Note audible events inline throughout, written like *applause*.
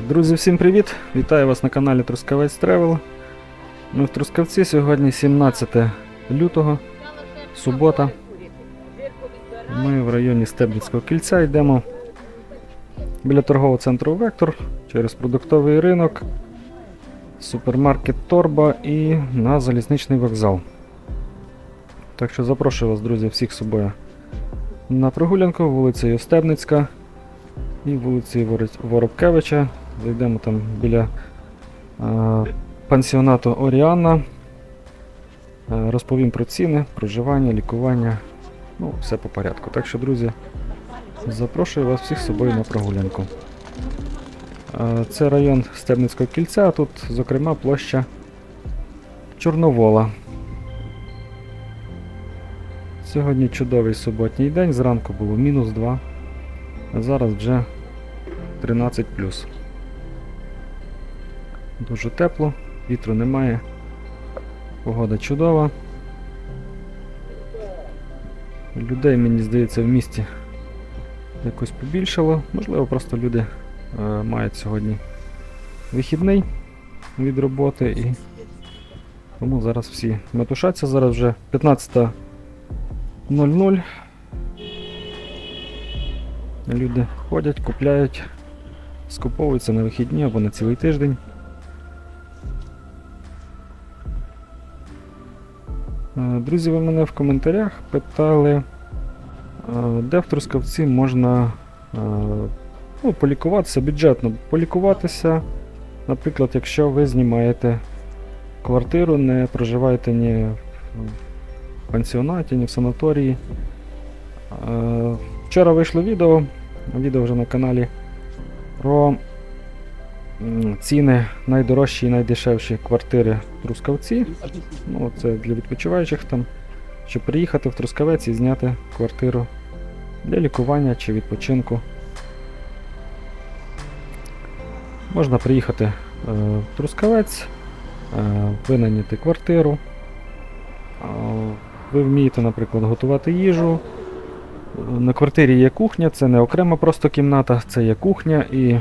Друзі, всім привіт! Вітаю вас на каналі Трускавець Тревел. Ми в Трускавці сьогодні 17 лютого, субота. Ми в районі Стебницького кільця йдемо біля торгового центру Вектор через продуктовий ринок, супермаркет Торба і на залізничний вокзал. Так що запрошую вас, друзі, всіх з собою на прогулянку вулицею Стебницька і вулиці Воробкевича. Зайдемо там біля е, пансіонату Оріана. Е, розповім про ціни, проживання, лікування. Ну, все по порядку. Так що, друзі, запрошую вас всіх з собою на прогулянку. Е, це район Стебницького кільця, а тут, зокрема, площа Чорновола. Сьогодні чудовий суботній день, зранку було мінус 2, а зараз вже 13 Дуже тепло, вітру немає. Погода чудова. Людей, мені здається, в місті якось побільшало. Можливо, просто люди е, мають сьогодні вихідний від роботи і тому зараз всі метушаться. Зараз вже 15.00. Люди ходять, купляють, скуповуються на вихідні або на цілий тиждень. Друзі, ви мене в коментарях питали, е, де в Трускавці можна е, ну, полікуватися бюджетно. Полікуватися, наприклад, якщо ви знімаєте квартиру, не проживаєте ні в пансіонаті, ні в санаторії. Е, Вчора вийшло відео, відео вже на каналі про ціни найдорожчі і найдешевші квартири в Трускавці. Ну, це для відпочиваючих там, щоб приїхати в Трускавець і зняти квартиру для лікування чи відпочинку. Можна приїхати е, в Трускавець, е, винайняти квартиру. Е, ви вмієте, наприклад, готувати їжу. На квартирі є кухня, це не окрема просто кімната, це є кухня і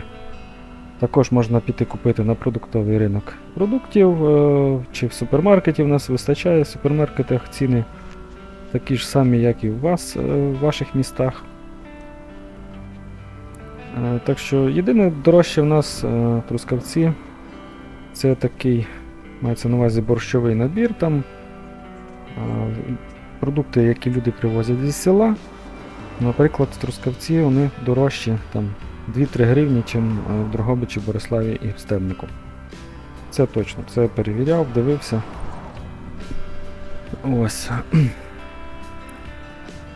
також можна піти купити на продуктовий ринок продуктів е, чи в супермаркеті в нас вистачає в супермаркетах ціни такі ж самі, як і у вас е, в ваших містах. Е, Так що єдине дорожче в нас Трускавці це такий, мається на увазі борщовий набір. Там продукти, які люди привозять зі села. Наприклад, Трускавці вони дорожчі там 2-3 гривні, чим е, в Дрогобичі, Бориславі і в Стебнику. Це точно, це перевіряв, дивився. Ось. *clears throat*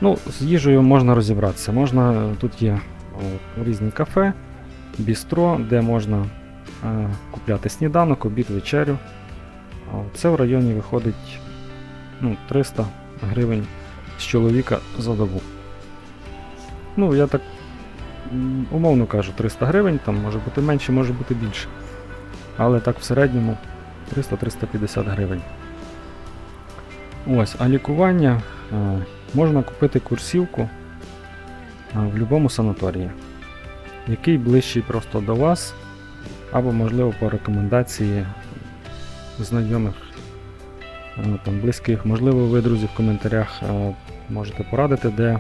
Ну, з їжею можна розібратися. Можна, тут є різні кафе, бістро, де можна е, купляти сніданок, обід, вечерю. Це в районі виходить ну, 300 гривень з чоловіка за добу. Ну, я так умовно кажу, 300 гривень, там може бути менше, може бути більше. Але так в середньому 300-350 гривень. Ось, а лікування е, можна купити курсівку е, в будь-якому санаторії, який ближчий просто до вас, або, можливо, по рекомендації знайомих е, там, близьких. Можливо, ви, друзі, в коментарях можете порадити, де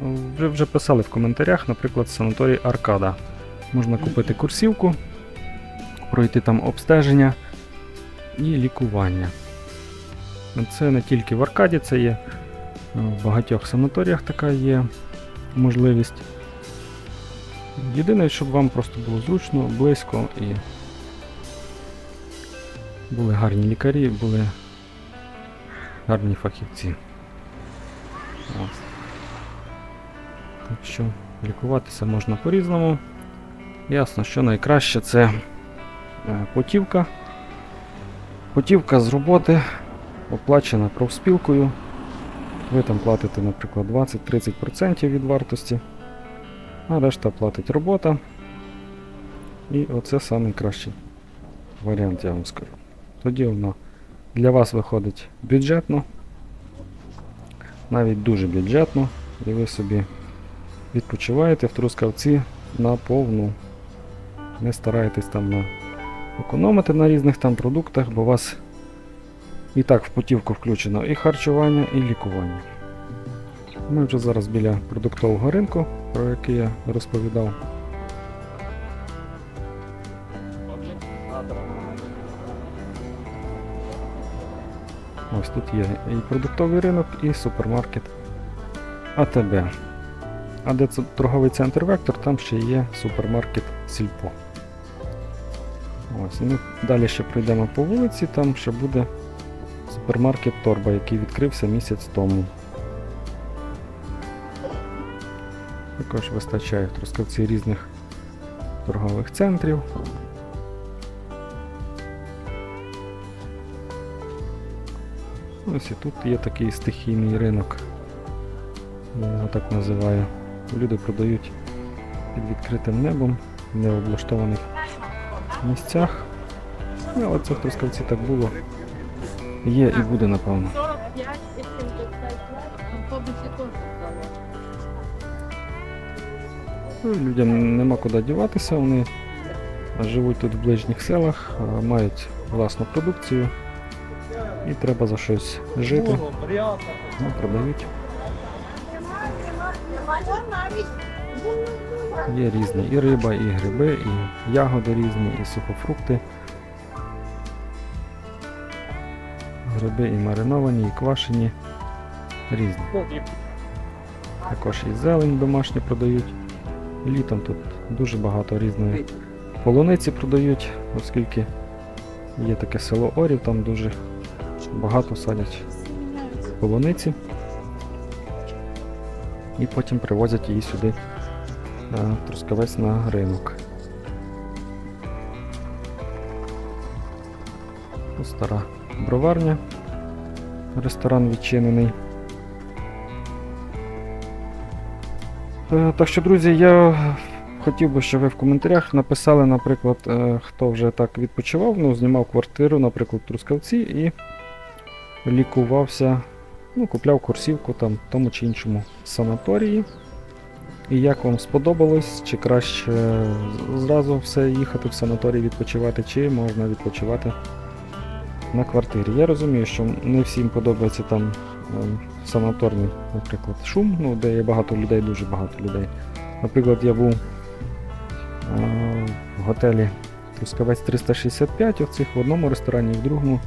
Ви вже писали в коментарях, наприклад, санаторій Аркада. Можна купити курсівку, пройти там обстеження і лікування. Це не тільки в Аркаді, це є в багатьох санаторіях така є можливість. Єдине, щоб вам просто було зручно, близько і були гарні лікарі, були гарні фахівці. Ось. Так що лікуватися можна по-різному. Ясно, що найкраще це е, путівка. Путівка з роботи оплачена профспілкою. Ви там платите, наприклад, 20-30% від вартості, а решта платить робота. І оце найкращий варіант, я вам скажу. Тоді воно для вас виходить бюджетно, навіть дуже бюджетно, і ви собі відпочиваєте в Трускавці на повну. Не старайтесь там на економити на різних там продуктах, бо у вас і так в путівку включено і харчування, і лікування. Ми вже зараз біля продуктового ринку, про який я розповідав. Ось тут є і продуктовий ринок, і супермаркет АТБ. А де це торговий центр Вектор, там ще є супермаркет Сільпо. Ось, і ми далі ще пройдемо по вулиці, там ще буде супермаркет Торба, який відкрився місяць тому. Також вистачає в Трускавці різних торгових центрів. Ось і тут є такий стихійний ринок. Я його так називаю. Люди продають під відкритим небом в необлаштованих місцях. Ну, але це в Трускавці так було. Є і буде, напевно. 45 і 75 автобусі теж стало. Ну, Людям нема куди діватися, вони живуть тут в ближніх селах, мають власну продукцію і треба за щось жити. Ну, продають. Є різні і риба, і гриби, і ягоди різні, і сухофрукти. Гриби і мариновані, і квашені. Різні. Також і зелень домашню продають. Літом тут дуже багато різної полуниці продають, оскільки є таке село Орів, там дуже багато садять полуниці. І потім привозять її сюди е, Трускавець на ринок. Ось Стара броварня. Ресторан відчинений. Е, Так що, друзі, я хотів би, щоб ви в коментарях написали, наприклад, е, хто вже так відпочивав, ну, знімав квартиру, наприклад, в Трускавці і лікувався, ну, купляв курсівку там в тому чи іншому санаторії. І як вам сподобалось, чи краще зразу все їхати в санаторій відпочивати, чи можна відпочивати на квартирі. Я розумію, що не всім подобається там ем, санаторний, наприклад, шум, ну, де є багато людей, дуже багато людей. Наприклад, я був е, в готелі Трускавець 365, оцих в одному ресторані, в другому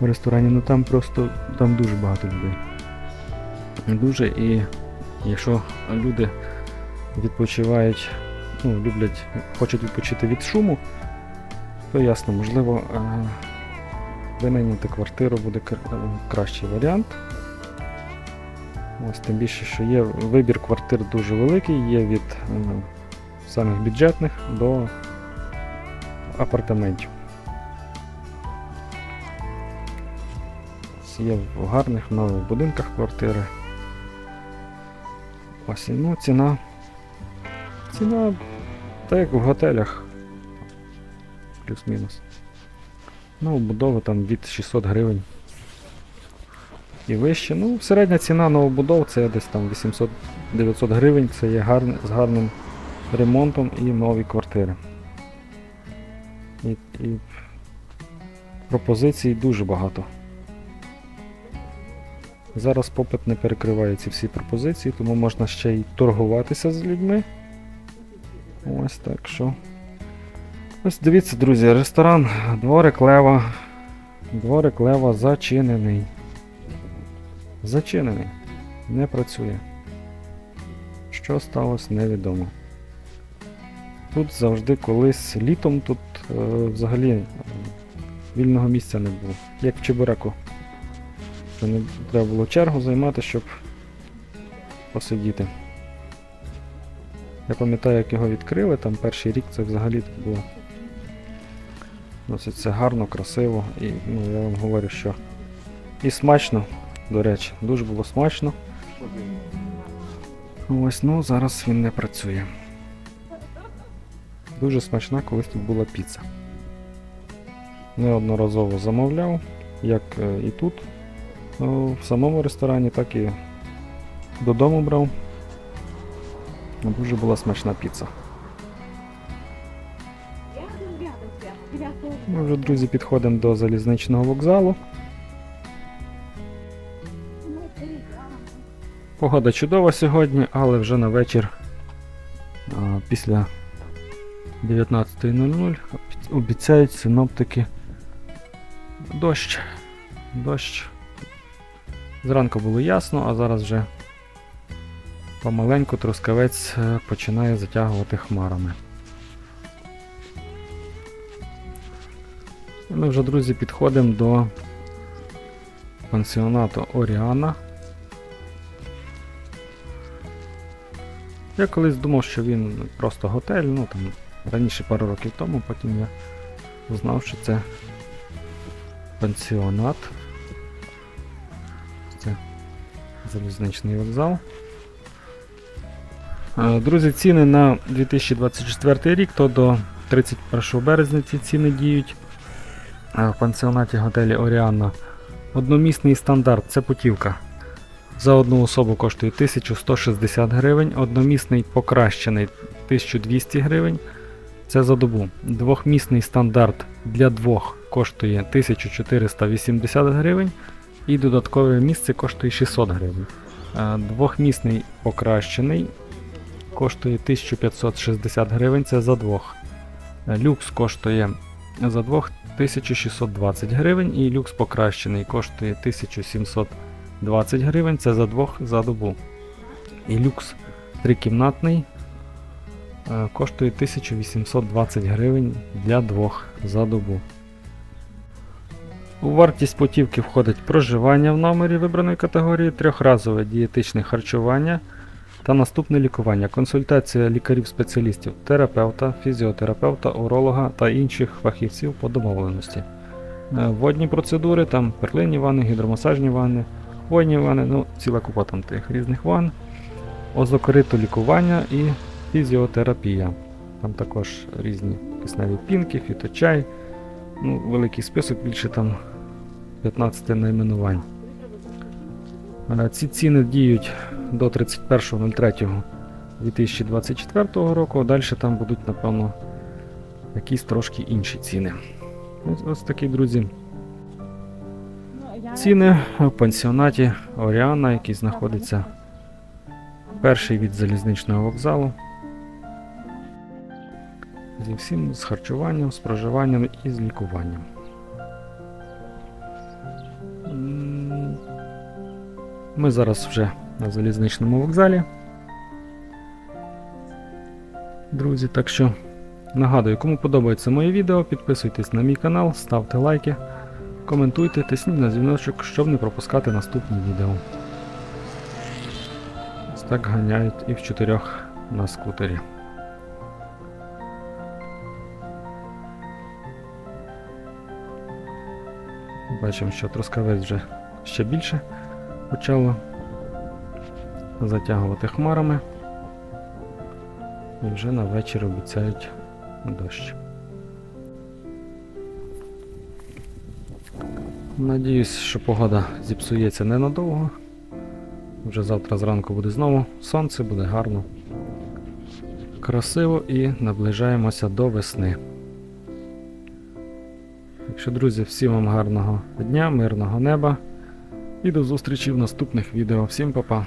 ресторані, ну там просто там дуже багато людей. Дуже і якщо люди відпочивають, ну, люблять, хочуть відпочити від шуму, то ясно, можливо, е, винайняти квартиру буде е, кращий варіант. Ось тим більше, що є вибір квартир дуже великий, є від е, самих бюджетних до апартаментів. Є в гарних нових будинках квартири. Ось ну, ціна. Ціна так як в готелях. Плюс-мінус. Ну, будови там від 600 гривень і вище. Ну, середня ціна новобудов це десь там 800-900 гривень. Це є гарн, з гарним ремонтом і нові квартири. І, і пропозицій дуже багато. Зараз попит не перекриває ці всі пропозиції, тому можна ще й торгуватися з людьми. Ось так що. Ось дивіться, друзі, ресторан Дворик Лева. Дворик Лева зачинений. Зачинений. Не працює. Що сталося, невідомо. Тут завжди колись літом тут е, взагалі вільного місця не було. Як в Чебуреку. Що не треба було чергу займати, щоб посидіти. Я пам'ятаю, як його відкрили, там перший рік це взагалі було досить все гарно, красиво. І ну, я вам говорю, що і смачно, до речі, дуже було смачно. Ось, ну зараз він не працює. Дуже смачна, колись тут була піца. Неодноразово замовляв, як е, і тут, е, в самому ресторані, так і додому брав. Дуже була смачна піца. Ми вже, друзі, підходимо до залізничного вокзалу. Погода чудова сьогодні, але вже на вечір після 19.00 обіцяють синоптики дощ. Дощ. Зранку було ясно, а зараз вже помаленьку трускавець е, починає затягувати хмарами. Ми вже, друзі, підходимо до пансіонату Оріана. Я колись думав, що він просто готель, ну там раніше пару років тому, потім я узнав, що це пансіонат. Залізничний вокзал. Е, Друзі, ціни на 2024 рік, то до 31 березня ці ціни діють. Е, В пансіонаті готелі Оріанна. Одномісний стандарт це путівка. За одну особу коштує 1160 гривень, одномісний покращений 1200 гривень. Це за добу. Двохмісний стандарт для двох коштує 1480 гривень і додаткове місце коштує 600 гривень. Двохмісний покращений коштує 1560 гривень, це за двох. Е, Люкс коштує за двох 1620 гривень і люкс покращений коштує 1720 гривень, це за двох за добу. І люкс трикімнатний е, коштує 1820 гривень для двох за добу. У вартість путівки входить проживання в номері вибраної категорії, трьохразове дієтичне харчування та наступне лікування, консультація лікарів-спеціалістів, терапевта, фізіотерапевта, уролога та інших фахівців по домовленості. Е, Водні процедури, там перлинні ванни, гідромасажні ванни, хвойні ванни, ну ціла купа там тих різних ванн, озокорито лікування і фізіотерапія. Там також різні кисневі пінки, фіточай, ну, великий список, більше там 15 найменувань. Е, Ці ціни діють до 31.03.2024 року, а далі там будуть, напевно, якісь трошки інші ціни. Ось, ось такі, друзі, ціни в пансіонаті Оріана, який знаходиться перший від залізничного вокзалу. Зі всім з харчуванням, з проживанням і з лікуванням. Ми зараз вже на залізничному вокзалі. Друзі, так що нагадую, кому подобається моє відео, підписуйтесь на мій канал, ставте лайки, коментуйте, тисніть на дзвіночок, щоб не пропускати наступні відео. Ось так ганяють і в чотирьох на скутері. Бачимо, що трускавець вже ще більше почало затягувати хмарами. І вже на вечір обіцяють дощ. Надіюсь, що погода зіпсується ненадовго. Вже завтра зранку буде знову сонце, буде гарно, красиво і наближаємося до весни. Так що, друзі, всім вам гарного дня, мирного неба і до зустрічі в наступних відео. Всім па-па!